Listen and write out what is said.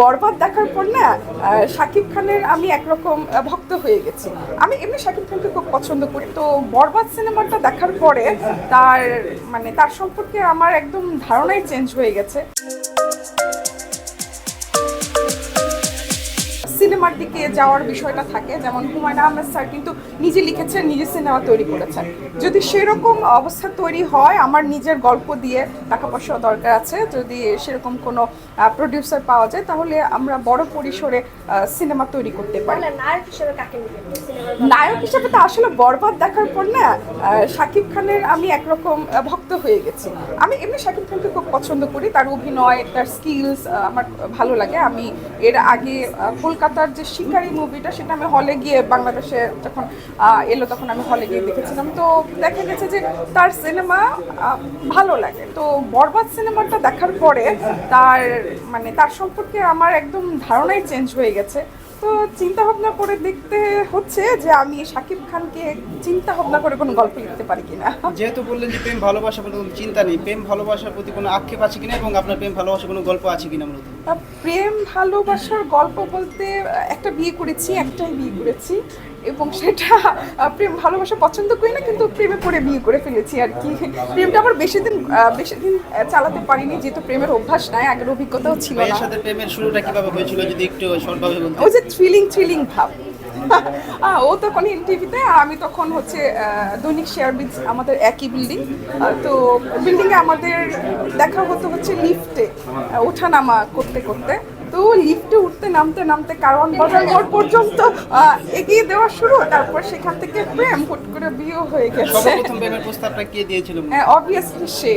বরবাদ দেখার পর না শাকিব খানের আমি একরকম ভক্ত হয়ে গেছি। আমি এমনি শাকিব খানকে খুব পছন্দ করি। তো বরবাদ সিনেমাটা দেখার পরে তার মানে তার সম্পর্কে আমার একদম ধারণাই চেঞ্জ হয়ে গেছে। সিনেমার দিকে যাওয়ার বিষয়টা থাকে যেমন হুমায়ুন আহমেদ স্যার কিন্তু নিজে লিখেছেন নিজে সিনেমা তৈরি করেছেন। যদি সেরকম অবস্থা তৈরি হয় আমার নিজের গল্প দিয়ে টাকা পয়সা দরকার আছে। যদি সেরকম কোনো প্রডিউসার পাওয়া যায় তাহলে আমরা বড় পরিসরে সিনেমা তৈরি করতে পারি। নায়ক হিসেবে তো আসলে বরবাদ দেখার পর না শাকিব খানের আমি একরকম ভক্ত হয়ে গেছি। আমি এমনি শাকিব খানকে খুব পছন্দ করি। তার অভিনয় তার স্কিলস আমার ভালো লাগে। আমি এর আগে আহ, কলকাতার যে শিকারি মুভিটা সেটা আমি হলে গিয়ে বাংলাদেশে যখন এলো, তখন আমি হলে গিয়ে দেখেছিলাম। তো দেখা গেছে যে তার সিনেমা ভালো লাগে। তো বরবাদ সিনেমাটা দেখার পরে তার মানে তার সম্পর্কে আমার একদম ধারণাই চেঞ্জ হয়ে গেছে। তো চিন্তা ভাবনা করে দেখতে হচ্ছে যে আমি শাকিব খানকে চিন্তা ভাবনা করে কোনো গল্প লিখতে পারি কিনা। যেহেতু বললেন যে প্রেম ভালোবাসার প্রতি কোনো চিন্তা নেই প্রেম ভালোবাসার প্রতি কোনো আক্ষেপ আছে কিনা এবং আপনার প্রেম ভালোবাসার কোনো গল্প আছে কিনা মূলত? প্রেম ভালোবাসার গল্প বলতে একটা বিয়ে করেছি একটাই বিয়ে করেছি এবং সেটা প্রেম ভালোবাসা পছন্দ করি না কিন্তু প্রেমে পড়ে বিয়ে করে ফেলেছি আর কি। প্রেমটা আবার বেশি দিন বেশি দিন চালাতে পারিনি যেহেতু প্রেমের অভ্যাস নাই আগের অভিজ্ঞতাও ছিল না। সাথে প্রেমের শুরুটা কীভাবে হয়েছিল যদি একটু বলতেন? ওই যে থ্রিলিং থ্রিলিং ভাব। ও তখন টিভিতে আমি তখন হচ্ছে দৈনিক শেয়ার বিজ আমাদের একই বিল্ডিং তো বিল্ডিংয়ে আমাদের দেখা হতো হচ্ছে লিফটে ওঠানামা করতে করতে। তো লিফটে উঠতে নামতে নামতে কারওয়ান বাজার মোড় পর্যন্ত এগিয়ে দেওয়া শুরু। তারপর সেখান থেকে প্রেম হুট করে বিয়ে হয়ে গেছে। সর্বপ্রথম প্রেমের প্রস্তাবটা কে দিয়েছিল? অবভিয়াসলি সে।